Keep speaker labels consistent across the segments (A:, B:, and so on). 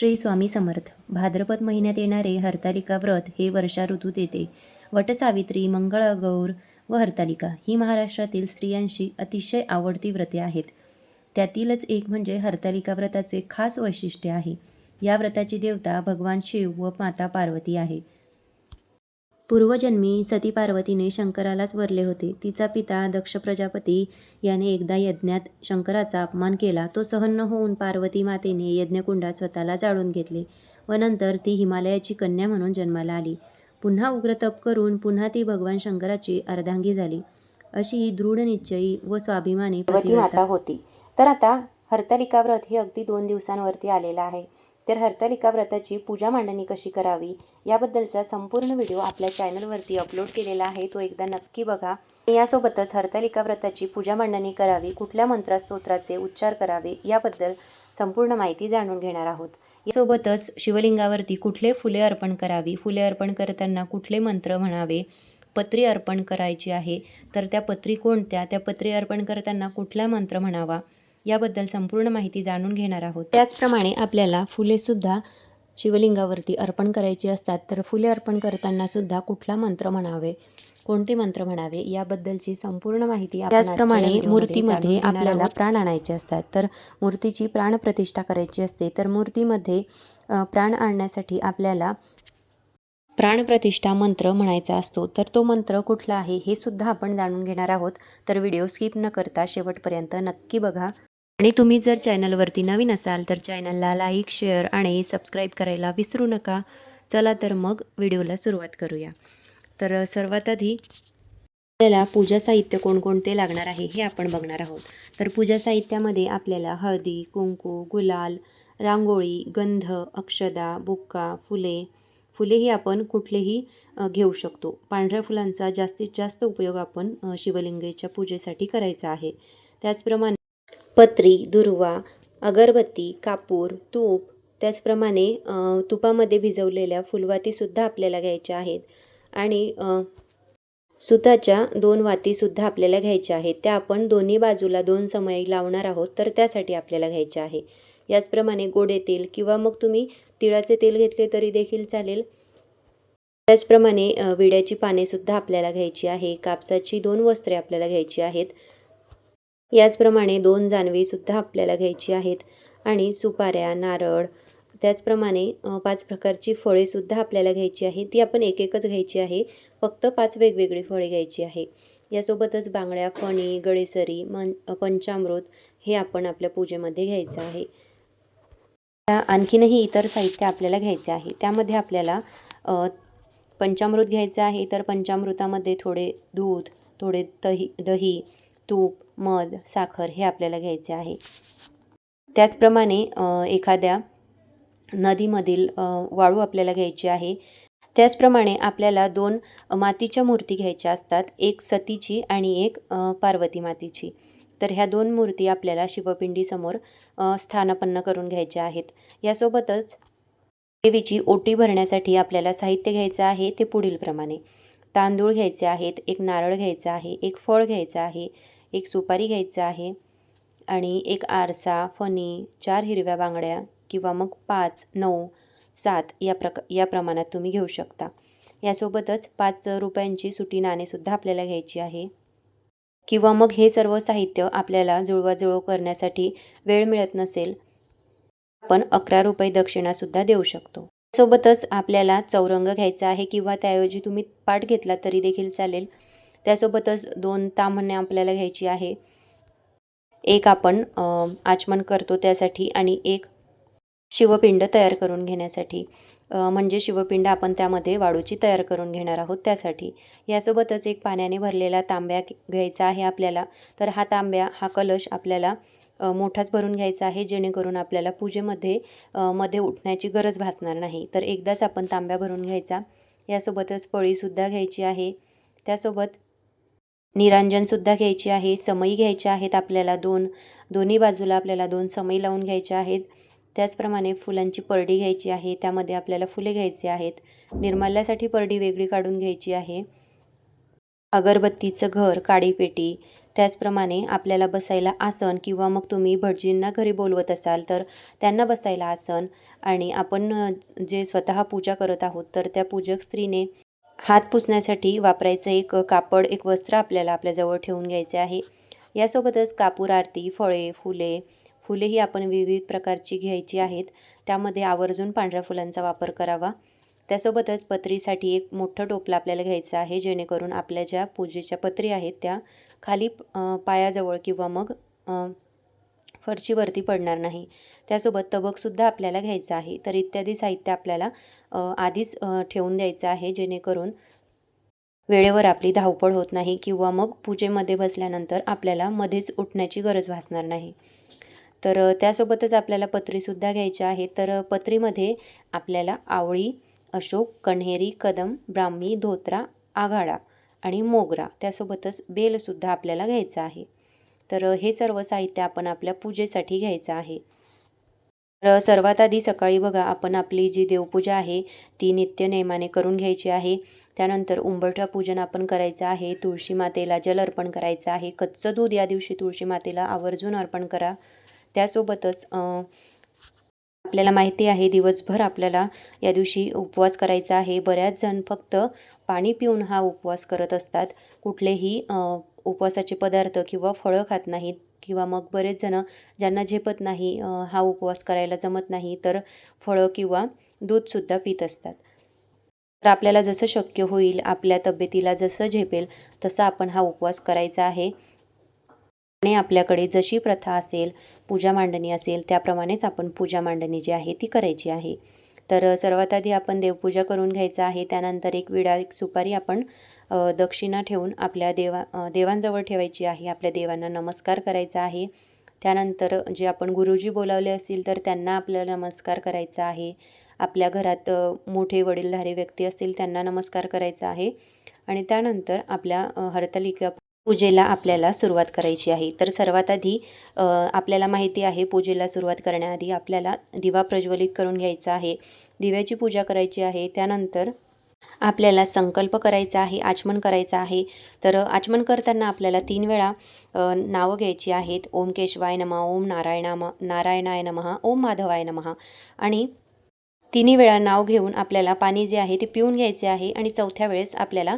A: श्री स्वामी समर्थ. भाद्रपद महिन्यात येणारे हरतालिका व्रत हे वर्षा ऋतूत येते. वटसावित्री मंगळागौर व हरतालिका ही महाराष्ट्रातील स्त्रियांशी अतिशय आवडती व्रते आहेत. त्यातीलच एक म्हणजे हरतालिका व्रताचे खास वैशिष्ट्य आहे. या व्रताची देवता भगवान शिव व माता पार्वती आहे. पूर्वजन्मी सती पार्वतीने शंकरालाच वरले होते. तिचा पिता दक्ष प्रजापती याने एकदा यज्ञात शंकराचा अपमान केला. तो सहन न होऊन पार्वती मातेने यज्ञकुंडात स्वतःला जाळून घेतले व नंतर ती हिमालयाची कन्या म्हणून जन्माला आली. पुन्हा उग्र तप करून पुन्हा ती भगवान शंकराची अर्धांगी झाली. अशी ही दृढ निश्चयी व स्वाभिमानी होती. तर आता हरतालिका व्रत हे अगदी दोन दिवसांवरती आलेलं आहे. तर हरतालिका व्रताची पूजा मांडणी कशी करावी याबद्दलचा संपूर्ण व्हिडिओ आपल्या चॅनलवरती अपलोड केलेला आहे. तो एकदा नक्की बघा. यासोबतच हरतालिका व्रताची पूजा मांडणी करावी कुठल्या मंत्रस्तोत्राचे उच्चार करावे याबद्दल संपूर्ण माहिती जाणून घेणार आहोत. यासोबतच शिवलिंगावरती कुठले फुले अर्पण करावी फुले अर्पण करताना कुठले मंत्र म्हणावे पत्री अर्पण करायची आहे तर त्या पत्री कोणत्या? त्या पत्री अर्पण करताना कुठला मंत्र म्हणावा? याबद्दल संपूर्ण माहिती जाणून घेणार आहोत. त्याचप्रमाणे आपल्याला फुलेसुद्धा शिवलिंगावरती अर्पण करायची असतात तर फुले अर्पण करताना सुद्धा कुठला मंत्र म्हणावे? कोणते मंत्र म्हणावे? याबद्दलची संपूर्ण माहिती
B: त्याचप्रमाणे मूर्तीमध्ये आपल्याला. प्राण आणायचे असतात तर मूर्तीची प्राणप्रतिष्ठा करायची असते तर मूर्तीमध्ये प्राण आणण्यासाठी आपल्याला प्राणप्रतिष्ठा मंत्र म्हणायचा असतो. तर तो मंत्र कुठला आहे हे सुद्धा आपण जाणून घेणार आहोत. तर व्हिडिओ स्किप न करता शेवटपर्यंत नक्की बघा. आणि तुम्ही जर चॅनलवरती नवीन असाल तर चॅनलला लाईक शेअर आणि सबस्क्राईब करायला विसरू नका. चला तर मग व्हिडिओला सुरुवात करूया. तर सर्वात आधी आपल्याला पूजा साहित्य कोणकोणते लागणार आहे हे आपण बघणार आहोत. तर पूजा साहित्यामध्ये आपल्याला हळदी कुंकू गुलाल रांगोळी गंध अक्षदा बुक्का फुले फुले ही आपण कुठलेही घेऊ शकतो. पांढऱ्या फुलांचा जास्तीत जास्त उपयोग आपण शिवलिंगेच्या पूजेसाठी करायचा आहे. त्याचप्रमाणे पत्री दुर्वा अगरबत्ती कापूर तूप त्याचप्रमाणे तुपामध्ये भिजवलेल्या फुलवातीसुद्धा आपल्याला घ्यायच्या आहेत. आणि सुताच्या दोन वातीसुद्धा आपल्याला घ्यायच्या आहेत. त्या आपण दोन्ही बाजूला दोन समय लावणार आहोत तर त्यासाठी आपल्याला घ्यायच्या आहे. याचप्रमाणे गोडे तेल किंवा मग तुम्ही तिळाचे तेल घेतले तरी देखील चालेल. त्याचप्रमाणे विड्याची पानेसुद्धा आपल्याला घ्यायची आहे. कापसाची दोन वस्त्रे आपल्याला घ्यायची आहेत. याचप्रमाणे दोन जानवीसुद्धा आपल्याला घ्यायची आहेत. आणि सुपाऱ्या नारळ त्याचप्रमाणे पाच प्रकारची फळेसुद्धा आपल्याला घ्यायची आहे. ती आपण एक एकच घ्यायची आहे. फक्त पाच वेगवेगळी फळे घ्यायची आहे. यासोबतच बांगड्या फणी गळेसरी मन पंचामृत हे आपण आपल्या पूजेमध्ये घ्यायचं आहे. त्या आणखीनही इतर साहित्य आपल्याला घ्यायचे आहे. त्यामध्ये आपल्याला पंचामृत घ्यायचं आहे. तर पंचामृतामध्ये थोडे दूध थोडे दही दही तूप मध साखर हे आपल्याला घ्यायचे आहे. त्याचप्रमाणे एखाद्या नदीमधील वाळू आपल्याला घ्यायची आहे. त्याचप्रमाणे आपल्याला दोन मातीच्या मूर्ती घ्यायच्या असतात एक सतीची आणि एक पार्वती मातीची. तर ह्या दोन मूर्ती आपल्याला शिवपिंडीसमोर स्थानापन्न करून घ्यायच्या आहेत. यासोबतच देवीची ओटी भरण्यासाठी आपल्याला साहित्य घ्यायचं आहे ते पुढीलप्रमाणे. तांदूळ घ्यायचे आहेत एक नारळ घ्यायचा आहे एक फळ घ्यायचं आहे एक सुपारी घ्यायचं आहे आणि एक आरसा फणी चार हिरव्या बांगड्या किंवा मग पाच नऊ सात या प्रक या प्रमाणात तुम्ही घेऊ शकता. यासोबतच पाच रुपयांची सुटी नाणेसुद्धा आपल्याला घ्यायची आहे. किंवा मग हे सर्व साहित्य आपल्याला जुळवाजुळव करण्यासाठी वेळ मिळत नसेल आपण अकरा रुपये दक्षिणासुद्धा देऊ शकतो. सोबतच आपल्याला चौरंग घ्यायचा आहे किंवा त्याऐवजी तुम्ही पाठ घेतला तरी देखील चालेल. त्यासोबतच दोन ताम्हणे आपल्याला घ्यायची आहे. एक आपण आचमन करतो त्यासाठी आणि एक शिवपिंड तयार करून घेण्यासाठी. म्हणजे शिवपिंड आपण त्यामध्ये वाळूची तयार करून घेणार आहोत त्यासाठी. यासोबतच एक पाण्याने भरलेला तांब्या घ्यायचा आहे आपल्याला. तर हा तांब्या हा कलश आपल्याला मोठाच भरून घ्यायचा आहे जेणेकरून आपल्याला पूजेमध्ये मध्ये उठण्याची गरज भासणार नाही. तर एकदाच आपण तांब्या भरून घ्यायचा. यासोबतच पळीसुद्धा घ्यायची आहे. त्यासोबत निरांजनसुद्धा घ्यायची आहे समई घ्यायच्या आहेत आपल्याला दोन दोन्ही बाजूला आपल्याला दोन समई लावून घ्यायच्या आहेत. त्याचप्रमाणे फुलांची परडी घ्यायची आहे त्यामध्ये आपल्याला फुले घ्यायची आहेत. निर्माल्यासाठी परडी वेगळी काढून घ्यायची आहे. अगरबत्तीचं घर काडीपेटी त्याचप्रमाणे आपल्याला बसायला आसन किंवा मग तुम्ही भटजींना घरी बोलवत असाल तर त्यांना बसायला आसन. आणि आपण जे स्वतः पूजा करत आहोत तर त्या पूजक स्त्रीने हात पुसण्यासाठी वापरायचं एक कापड एक वस्त्र आपल्याला आपल्याजवळ ठेवून घ्यायचे आहे. यासोबतच कापूर आरती फळे फुले फुले ही आपण विविध प्रकारची घ्यायची आहेत. त्यामध्ये आवर्जून पांढऱ्या फुलांचा वापर करावा. त्यासोबतच पत्रीसाठी एक मोठं टोपलं आपल्याला घ्यायचं आहे जेणेकरून आपल्या ज्या पूजेच्या पत्री आहेत त्या खाली पायाजवळ किंवा मग फरशीवरती पडणार नाही. त्यासोबत तबकसुद्धा आपल्याला घ्यायचं आहे. तर इत्यादी साहित्य आपल्याला आधीच ठेवून द्यायचं आहे जेणेकरून वेळेवर आपली धावपळ होत नाही किंवा मग पूजेमध्ये बसल्यानंतर आपल्याला मध्येच उठण्याची गरज भासणार नाही. तर त्यासोबतच आपल्याला पत्रीसुद्धा घ्यायची आहे तर पत्रीमध्ये आपल्याला आवळी अशोक कण्हेरी कदम ब्राह्मी धोत्रा आघाडा आणि मोगरा त्यासोबतच बेलसुद्धा आपल्याला घ्यायचा आहे. तर हे सर्व साहित्य आपण आपल्या पूजेसाठी घ्यायचं आहे. तर सर्वात आधी सकाळी बघा आपण आपली जी देवपूजा आहे ती नित्य नेमाने करून घ्यायची आहे. त्यानंतर उंबरठा पूजन आपण करायचं आहे तुळशी मातेला जल अर्पण करायचं आहे. कच्चं दूध या दिवशी तुळशी मातेला आवर्जून अर्पण करा. त्यासोबतच आपल्याला माहिती आहे दिवसभर आपल्याला या दिवशी उपवास करायचा आहे. बऱ्याच जण फक्त पाणी पिऊन हा उपवास करत असतात. कुठलेही उपवासाचे पदार्थ किंवा फळं खात नाहीत किंवा मग बरेच जण ज्यांना झेपत नाही हा उपवास करायला जमत नाही तर फळं किंवा दूधसुद्धा पित असतात. तर आपल्याला जसं शक्य होईल आपल्या तब्येतीला जसं झेपेल तसं आपण हा उपवास करायचा आहे. आणि आपल्याकडे जशी प्रथा असेल पूजा मांडणी असेल त्याप्रमाणेच आपण पूजा मांडणी जी आहे ती करायची आहे. तर सर्वात आधी आपण देवपूजा करून घ्यायचं आहे त्यानंतर एक विडा एक सुपारी आपण दक्षिणा ठेवून आपल्या देवा देवांजवळ ठेवायची आहे आपल्या देवांना नमस्कार करायचा आहे. त्यानंतर जे आपण गुरुजी बोलावले असतील तर त्यांना आपल्याला नमस्कार करायचा आहे. आपल्या घरात मोठे वडीलधारी व्यक्ती असतील त्यांना नमस्कार करायचा आहे. आणि त्यानंतर आपल्या अ, हरतालिका पूजेला आपल्याला सुरुवात करायची आहे. तर सर्वात आधी आपल्याला माहिती आहे पूजेला सुरुवात करण्याआधी आपल्याला दिवा प्रज्वलित करून घ्यायचा आहे. दिव्याची पूजा करायची आहे. त्यानंतर आपल्याला संकल्प करायचा आहे आचमन करायचं आहे. तर आचमन करताना आपल्याला तीन वेळा नावं घ्यायची आहेत. ओम केशवाय नमः ओम नारायणाम नारायणाय नमः ओम माधवाय नमः. आणि तिन्ही वेळा नाव घेऊन आपल्याला पाणी जे आहे ते पिऊन घ्यायचे आहे. आणि चौथ्या वेळेस आपल्याला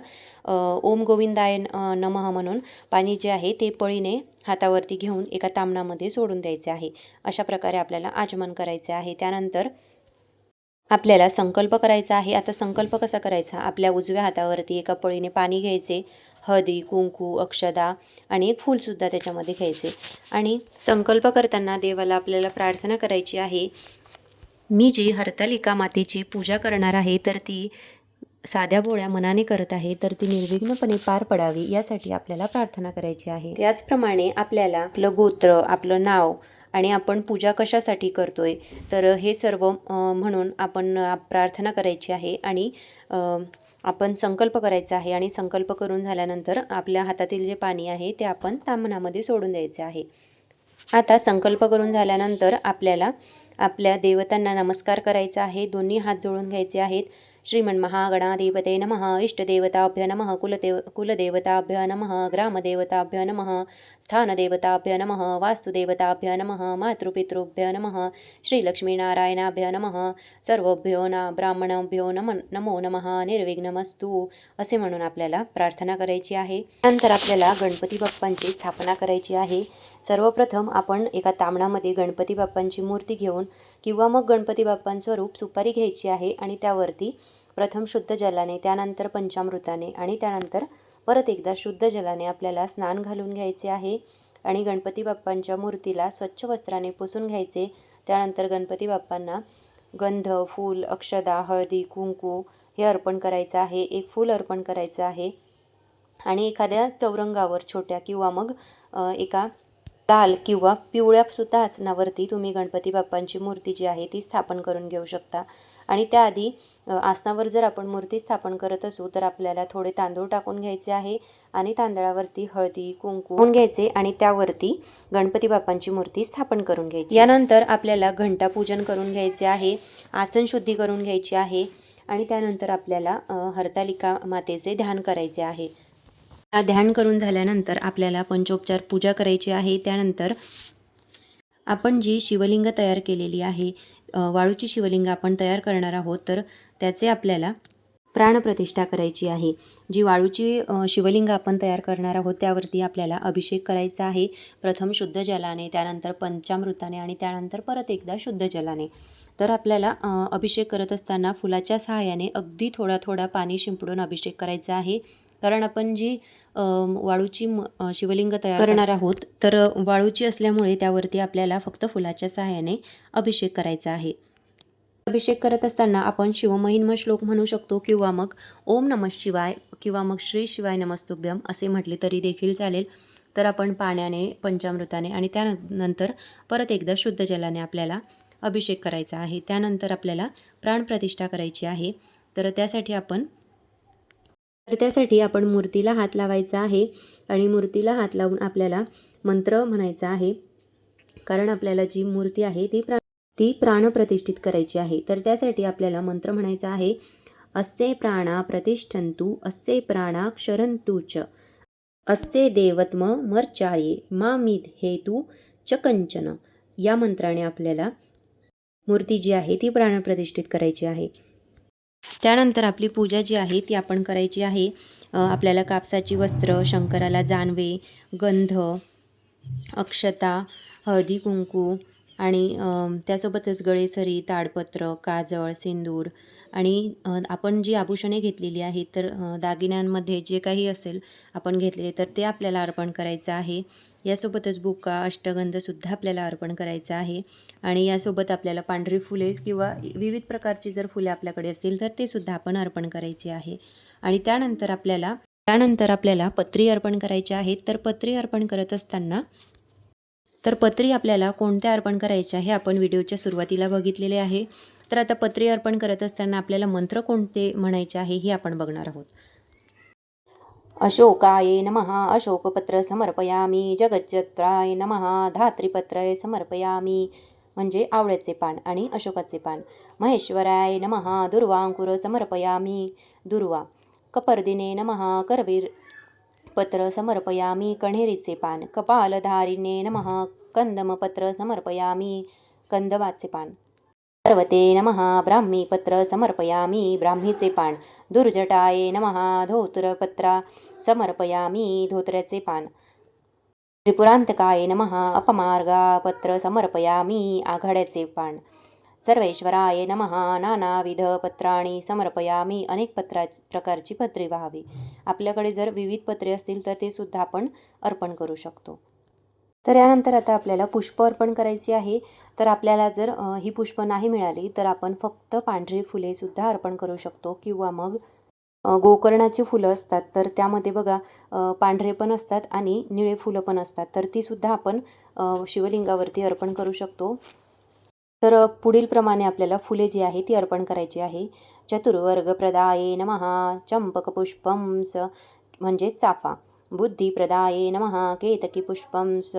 B: ओम गोविंदाय नमः म्हणून पाणी जे आहे ते पळीने हातावरती घेऊन एका तामणामध्ये सोडून द्यायचे आहे. अशा प्रकारे आपल्याला आचमन करायचे आहे. त्यानंतर आपल्याला संकल्प करायचा आहे. आता संकल्प कसा करायचा? आपल्या उजव्या हातावरती एका पळीने पाणी घ्यायचे. हळदी कुंकू अक्षदा आणि एक फूलसुद्धा त्याच्यामध्ये घ्यायचे. आणि संकल्प करताना देवाला आपल्याला प्रार्थना करायची आहे. मी जी हरतालिका मातेची पूजा करणार आहे तर ती साध्या भोळ्या मनाने करत आहे तर ती निर्विघ्नपणे पार पडावी यासाठी आपल्याला प्रार्थना करायची आहे. त्याचप्रमाणे आपल्याला आपलं गोत्र आपलं नाव आणि आपण पूजा कशासाठी करतो आहे तर हे सर्व म्हणून आपण प्रार्थना करायची आहे आणि आपण संकल्प करायचा आहे आणि संकल्प करून झाल्यानंतर आपल्या हातातील जे पाणी आहे ते आपण तामणामध्ये सोडून द्यायचे आहे. आता संकल्प करून झाल्यानंतर आपल्याला आपल्या देवतांना नमस्कार करायचा आहे. दोन्ही हात जोडून घ्यायचे आहेत. श्रीमन महागणाधिपते नमः इष्टदेवताभ्य नमः कुलदेव कुलदेवताभ्य नमः ग्रामदेवताभ्य नमः स्थानदेवताभ्य नमः वास्तुदेवताभ्य नमः मातृपितृभ्य नमः श्रीलक्ष्मीनारायणाभ्य नमः सर्वभ्यो ना ब्राह्मणभ्यो नम नमो नमः निर्विघ्नमस्तु असे म्हणून आपल्याला प्रार्थना करायची आहे. नंतर आपल्याला गणपती बाप्पांची स्थापना करायची आहे. सर्वप्रथम आपण एका तामणामध्ये गणपती बाप्पांची मूर्ती घेऊन किंवा मग गणपती बाप्पांस्वरूप सुपारी घ्यायची आहे आणि त्यावरती प्रथम शुद्ध जलाने त्यानंतर पंचामृताने आणि त्यानंतर परत एकदा शुद्ध जलाने आपल्याला स्नान घालून घ्यायचे आहे आणि गणपती बाप्पांच्या मूर्तीला स्वच्छ वस्त्राने पुसून घ्यायचे. त्यानंतर गणपती बाप्पांना गंध फूल अक्षदा हळदी कुंकू हे अर्पण करायचं आहे. एक फूल अर्पण करायचं आहे. आणि एखाद्या चौरंगावर छोट्या किंवा मग एका लाल किंवा पिवळ्यासुद्धा आसनावरती तुम्ही गणपती बाप्पांची मूर्ती जी आहे ती स्थापन करून घेऊ शकता. आणि त्याआधी आसनावर जर आपण मूर्ती स्थापन करत असू तर आपल्याला थोडे तांदूळ टाकून घ्यायचे आहे आणि तांदळावरती हळदी कुंकू घ्यायचे आणि त्यावरती गणपती बाप्पांची मूर्ती स्थापन करून घ्यायची. यानंतर आपल्याला घंटापूजन करून घ्यायचे आहे आसन शुद्धी करून घ्यायची आहे आणि त्यानंतर आपल्याला हरतालिका मातेचे ध्यान करायचे आहे. ध्यान करून झाल्यानंतर आपल्याला पंचोपचार पूजा करायची आहे. त्यानंतर आपण जी शिवलिंग तयार केलेली आहे वाळूची शिवलिंग आपण तयार करणार आहोत तर त्याचे आपल्याला प्राणप्रतिष्ठा करायची आहे. जी वाळूची शिवलिंग आपण तयार करणार आहोत त्यावरती आपल्याला अभिषेक करायचा आहे. प्रथम शुद्ध जलाने त्यानंतर पंचामृताने आणि त्यानंतर परत एकदा शुद्ध जलाने. तर आपल्याला अभिषेक करत असताना फुलाच्या सहाय्याने अगदी थोडा थोडा पाणी शिंपडून अभिषेक करायचा आहे. कारण आपण जी वाळूची शिवलिंग तयार करणार आहोत. तर वाळूची असल्यामुळे त्यावरती आपल्याला फक्त फुलाच्या सहाय्याने अभिषेक करायचा आहे. अभिषेक करत असताना आपण शिवमहिन्म श्लोक म्हणू शकतो किंवा मग ओम नमः शिवाय किंवा मग श्री शिवाय नमस्तुभ्यम असे म्हटले तरी देखील चालेल. तर आपण पाण्याने पंचामृताने आणि त्यानंतर परत एकदा शुद्ध जलाने आपल्याला अभिषेक करायचा आहे. त्यानंतर आपल्याला प्राणप्रतिष्ठा करायची आहे. तर त्यासाठी आपण तर त्यासाठी आपण मूर्तीला हात लावायचा आहे आणि मूर्तीला हात लावून आपल्याला मंत्र म्हणायचा आहे. कारण आपल्याला जी मूर्ती आहे ती प्रा ती प्राणप्रतिष्ठित करायची आहे. तर त्यासाठी आपल्याला मंत्र म्हणायचा आहे असे प्राणा प्रतिष्ठंतु असे प्राणा क्षरन्तु च। असे देवत्म मर्चार्ये मामिद हेतू च कंचन या मंत्राने आपल्याला मूर्ती जी आहे ती प्राणप्रतिष्ठित करायची आहे. त्यानंतर आपली पूजा जी आहे ती आपण करायची आहे. आपल्याला कापसाची वस्त्र शंकराला जानवे गंध अक्षता हळदी कुंकू आणि त्यासोबतच गळेसरी ताडपत्र काजळ सिंदूर आणि आपण जी आभूषणे घेतलेली आहेत तर दागिन्यांमध्ये जे काही असेल आपण घेतलेले तर ते आपल्याला अर्पण करायचं आहे. यासोबतच बुका अष्टगंधसुद्धा आपल्याला अर्पण करायचं आहे आणि यासोबत आपल्याला पांढरी फुले किंवा विविध प्रकारची जर फुले आपल्याकडे असतील तर ते सुद्धा आपण अर्पण करायची आहे. आणि त्यानंतर आपल्याला त्यानंतर आपल्याला पत्री अर्पण करायची आहेत. तर पत्री अर्पण करत असताना तर पत्री आपल्याला कोणत्या अर्पण करायच्या हे आपण व्हिडिओच्या सुरुवातीला बघितलेले आहे. तर आता पत्री अर्पण करत असताना आपल्याला मंत्र कोणते म्हणायचे आहे हे आपण बघणार आहोत. अशोकाय नमहा अशोकपत्र समर्पयामी जगज्जत्राय नमहा धात्रीपत्रय समर्पयामी म्हणजे आवळ्याचे पान आणि अशोकाचे पान. महेश्वराय नमहा दुर्वांकुर समर्पयामी दुर्वा. कपर्दिने नमहा करवीर पत्र समर्पयामी कण्हेरीचे पान। कपालधारिणे नमः। कंदमपत्र समर्पयामी कंदवाचे पान। पर्वते नमः। ब्राह्मीपत्र समर्पयामी ब्राह्मीचे पान। दुर्जटाये नमः। धोतरपत्रा समर्पयामी धोत्र्याचे पान। त्रिपुरांतकाय नमः। अपमार्गापत्र समर्पयामी आघाड्याचे पान। सर्वेश्वराय नमः. नानाविध पत्राणी समर्पयामी. अनेक पत्रा प्रकारची पत्रे व्हावी. आपल्याकडे जर विविध पत्रे असतील तर ते सुद्धा आपण अर्पण करू शकतो. तर यानंतर आता आपल्याला पुष्प अर्पण करायची आहे. तर आपल्याला जर ही पुष्प नाही मिळाली तर आपण फक्त पांढरी फुलेसुद्धा अर्पण करू शकतो. किंवा मग गोकर्णाची फुलं असतात तर त्यामध्ये बघा पांढरे पण असतात आणि निळे फुलं पण असतात. तर तीसुद्धा आपण शिवलिंगावरती अर्पण करू शकतो. तर पुढीलप्रमाणे आपल्याला फुले जी आहे ती अर्पण करायची आहे. चतुर्वर्गप्रदाये नमः. चंपकपुष्पं स म्हणजे चाफा. बुद्धिप्रदाये नमः. केतकीपुष्पं स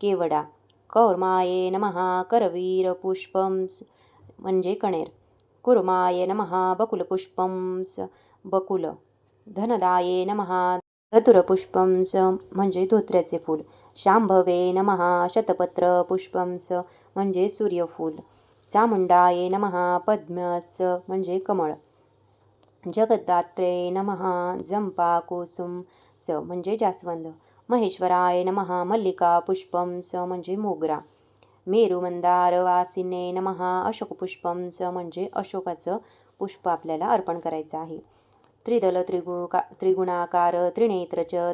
B: केवडा. कौर्माये नमः. करवीरपुष्पं स म्हणजे कणेर. कुर्माय नमः. बकुलपुष्पं स बकुल. धनदाये नमः. धतुरपुष्पं स म्हणजे धोत्र्याचे फूल. शांभवे नमहा शतपत्र पुष्पं स म्हणजे सूर्यफूल. चामुंडाये नमहा पद्मस म्हणजे कमळ. जगदात्रे नमहा जंपा कुसुम स म्हणजे जास्वंद. महेश्वराय नमहा मल्लिका पुष्पं स म्हणजे मोगरा. मेरुमंदार वासिने नमहा अशोक पुष्पं स म्हणजे अशोकाचं पुष्प आपल्याला अर्पण करायचं आहे. त्रिदल त्रिगु का त्रिगुणाकार त्रिनेत्रच च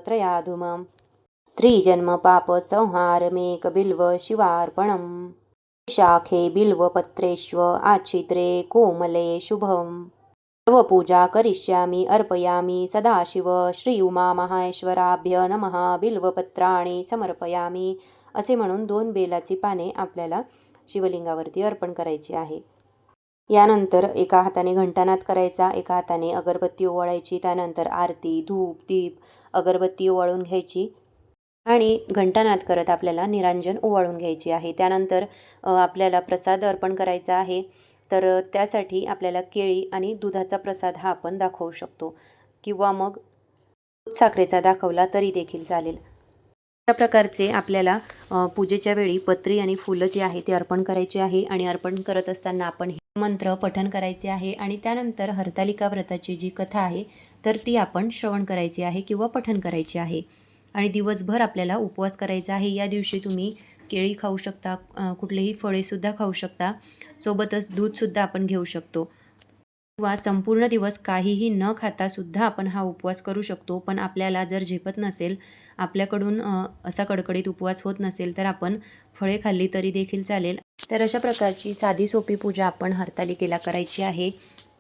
B: त्रयाधुमं त्रिजन्म पाप संहार मेक बिल्व शिवार्पणं शाखे बिल्वपत्रेष्व आच्छिद्रे कोमले शुभम। तव पूजा करिष्यामि अर्पयामि सदाशिव श्री उमा महेश्वराभ्य नमः बिल्वपत्राणे समर्पयामी असे म्हणून दोन बेलाची पाने आपल्याला शिवलिंगावरती अर्पण करायची आहे. यानंतर एका हाताने घंटानाद करायचा एका हाताने अगरबत्ती ओवाळायची त्यानंतर आरती धूप दीप अगरबत्ती ओवाळून घ्यायची आणि घंटानाद करत आपल्याला निरांजन ओवाळून घ्यायची आहे. त्यानंतर आपल्याला प्रसाद अर्पण करायचा आहे. तर त्यासाठी आपल्याला केळी आणि दुधाचा प्रसाद हा आपण दाखवू शकतो. किंवा मग साखरेचा दाखवला तरी देखील चालेल. अशा प्रकारचे आपल्याला पूजेच्या वेळी पत्री आणि फुलं जे आहे ते अर्पण करायचे आहे आणि अर्पण करत असताना आपण हे मंत्र पठण करायचे आहे आणि त्यानंतर हरतालिका व्रताची जी कथा आहे तर ती आपण श्रवण करायची आहे किंवा पठण करायची आहे. आणि दिवसभर आपल्याला उपवास करायचा आहे. या दिवशी तुम्ही केळी खाऊ शकता कुठलेही फळेसुद्धा खाऊ शकता. सोबतच दूधसुद्धा आपण घेऊ शकतो. किंवा संपूर्ण दिवस काहीही न खाता सुद्धा आपण हा उपवास करू शकतो. पण आपल्याला जर झेपत नसेल आपल्याकडून असा कडकडीत उपवास होत नसेल तर आपण फळे खाल्ली तरी देखील चालेल. तर अशा प्रकारची साधी सोपी पूजा आपण हरतालिकेला करायची आहे.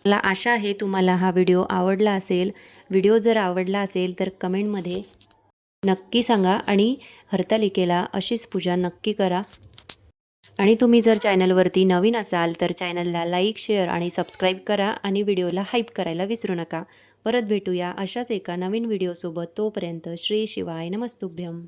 B: मला आशा आहे तुम्हाला हा व्हिडिओ आवडला असेल. व्हिडिओ जर आवडला असेल तर कमेंटमध्ये नक्की सांगा आणि हरतालिकेला अशीच पूजा नक्की करा. आणि तुम्ही जर चॅनलवरती नवीन असाल तर चॅनलला लाईक शेअर आणि सबस्क्राईब करा आणि व्हिडिओला हाईप करायला विसरू नका. परत भेटूया अशाच एका नवीन व्हिडिओसोबत. तोपर्यंत श्री शिवाय नमस्तुभ्यम.